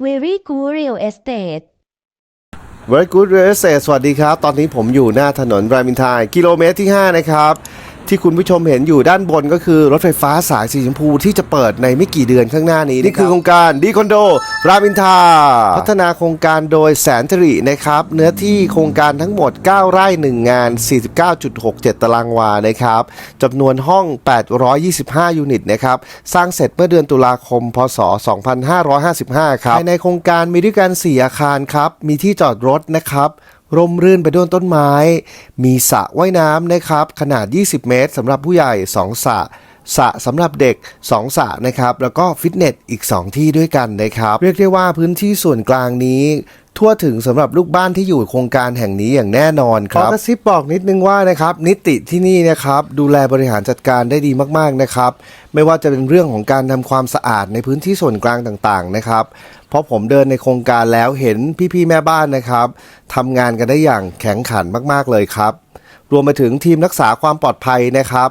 Very Good Real Estate Very good real estate สวัสดีครับ ตอนนี้ผมอยู่หน้าถนนรามอินทรากิโลเมตรที่ 5 นะครับ ที่คุณผู้ชมเห็นอยู่ด้านบนก็คือรถไฟฟ้าสายสีชมพูที่จะเปิดในไม่กี่เดือนข้างหน้านี้นี่คือโครงการดีคอนโด รามอินทราพัฒนาโครงการโดยแสนทรินะครับ เนื้อที่โครงการทั้งหมด 9 ไร่ 1 งาน 49.67 ตารางวานะครับจำนวนห้อง 825 ยูนิตนะครับ สร้างเสร็จเมื่อเดือนตุลาคม พศ 2555 ครับภายในโครงการมีด้วยกัน 4 อาคารครับ มีที่จอดรถนะครับ ร่มรื่นไปด้วยต้นไม้ มีสระว่ายน้ำนะครับ ขนาด 20 เมตรสำหรับผู้ใหญ่ 2 สระสระสำหรับเด็ก2สระนะครับ แล้วก็ฟิตเนสอีก 2 ที่ด้วยกันนะครับ เรียกได้ว่าพื้นที่ส่วนกลางนี้ ทั่วถึงสำหรับลูกบ้านที่อยู่โครงการแห่งนี้อย่างแน่นอนครับขอกระซิบบอกนิดนึงว่านะครับนิติที่นี่นะครับดูแลบริหารจัดการได้ดีมากๆนะครับไม่ว่าจะเป็นเรื่องของการทำความสะอาดในพื้นที่ส่วนกลางต่างๆนะครับเพราะผมเดินในโครงการแล้วเห็นพี่ๆแม่บ้านนะครับทำงานกันได้อย่างแข็งขันมากๆเลยครับรวมไปถึงทีมรักษาความปลอดภัยนะครับ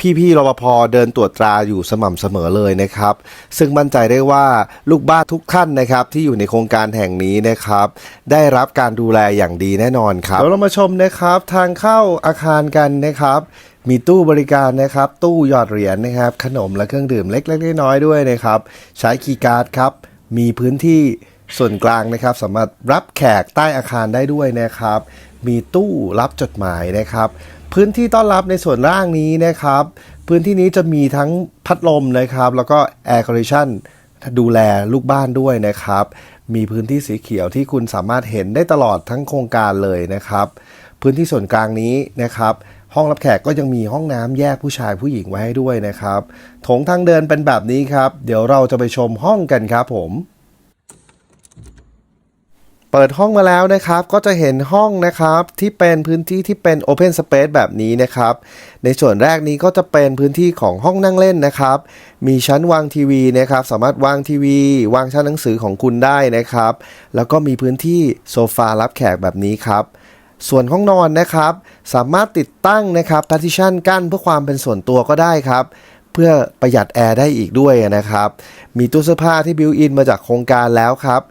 พี่ๆรปภเดินตรวจตราอยู่สม่ำเสมอเลยนะครับ ซึ่งมั่นใจได้ว่าลูกบ้านทุกท่านนะครับ ที่อยู่ในโครงการแห่งนี้นะครับ ได้รับการดูแลอย่างดีแน่นอนครับเดี๋ยวเรามาชมนะครับทางเข้าอาคารกันนะครับมีตู้บริการนะครับ ตู้หยอดเหรียญนะครับ ขนมและเครื่องดื่มเล็กๆน้อยๆด้วยนะครับ ใช้คีย์การ์ดครับ มีพื้นที่ส่วนกลางนะครับสามารถรับแขกใต้อาคารได้ด้วยนะครับ มีตู้รับจดหมายนะครับ พื้นที่ต้อนรับในส่วนล่างนี้นะครับ พื้นที่นี้จะมีทั้งพัดลมนะครับ แล้วก็แอร์คอนดิชันดูแลลูกบ้านด้วยนะครับ มีพื้นที่สีเขียวที่คุณสามารถเห็นได้ตลอดทั้งโครงการเลยนะครับ พื้นที่ส่วนกลางนี้นะครับ ห้องรับแขกก็ยังมีห้องน้ำแยกผู้ชายผู้หญิงไว้ให้ด้วยนะครับโถงทางเดินเป็นแบบนี้ครับ เดี๋ยวเราจะไปชมห้องกันครับผม เปิดห้องมาแล้วนะครับ ก็จะเห็นห้องนะครับที่เป็นพื้นที่ที่เป็น Open Space แบบนี้นะครับ ในส่วนแรกนี้ก็จะเป็นพื้นที่ของห้องนั่งเล่นนะครับ มีชั้นวางทีวีนะครับ สามารถวางทีวี วางชั้นหนังสือของคุณได้นะครับ แล้วก็มีพื้นที่โซฟารับแขกแบบนี้ครับส่วนห้องนอนนะครับ สามารถติดตั้งนะครับ partition กั้นเพื่อความเป็นส่วนตัวก็ได้ครับ เพื่อประหยัดแอร์ได้อีกด้วยนะครับ มีตู้เสื้อผ้าที่บิวอินมาจากโครงการแล้วครับ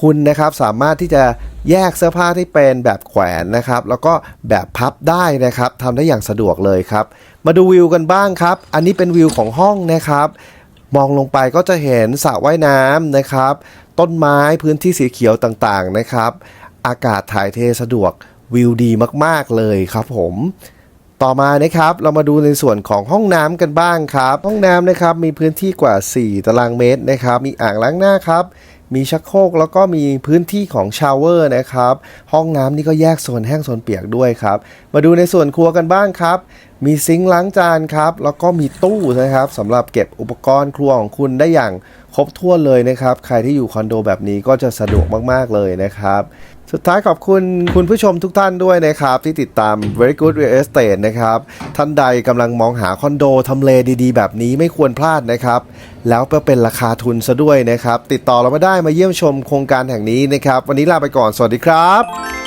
คุณนะครับสามารถที่จะแยกเสื้อผ้าที่เป็นแบบแขวนนะครับ แล้วก็แบบพับได้นะครับทำได้อย่างสะดวกเลยครับ มาดูวิวกันบ้างครับ อันนี้เป็นวิวของห้องนะครับ มองลงไปก็จะเห็นสระว่ายน้ำนะครับ ต้นไม้พื้นที่สีเขียวต่างๆนะครับ อากาศถ่ายเทสะดวกวิวดีมากๆเลยครับผมต่อมานะครับเรามาดูในส่วนของห้องน้ำกันบ้างครับ ห้องน้ำนะครับมีพื้นที่กว่า 4 ตารางเมตรนะครับ มีอ่างล้างหน้าครับ มีชักโครกแล้วก็มีพื้นที่ของชาวเวอร์นะครับ ห้องน้ำนี่ก็แยกโซนแห้งโซนเปียกด้วยครับ มาดูในส่วนครัวกันบ้างครับ มีซิงค์ล้างจานครับ แล้วก็มีตู้นะครับสำหรับเก็บอุปกรณ์ครัวของคุณได้อย่าง ครบถ้วนเลยนะครับ ใครที่อยู่คอนโดแบบนี้ก็จะสะดวกมากๆเลยนะครับ สุดท้ายขอบคุณคุณผู้ชมทุกท่านด้วยนะครับ ที่ติดตาม Very Good Real Estate นะครับ ท่านใดกำลังมองหาคอนโดทำเลดีๆ แบบนี้ไม่ควรพลาดนะครับ แล้วก็เป็นราคาทุนซะด้วยนะครับ ติดต่อเรามาได้มาเยี่ยมชมโครงการแห่งนี้นะครับ วันนี้ลาไปก่อนสวัสดีครับ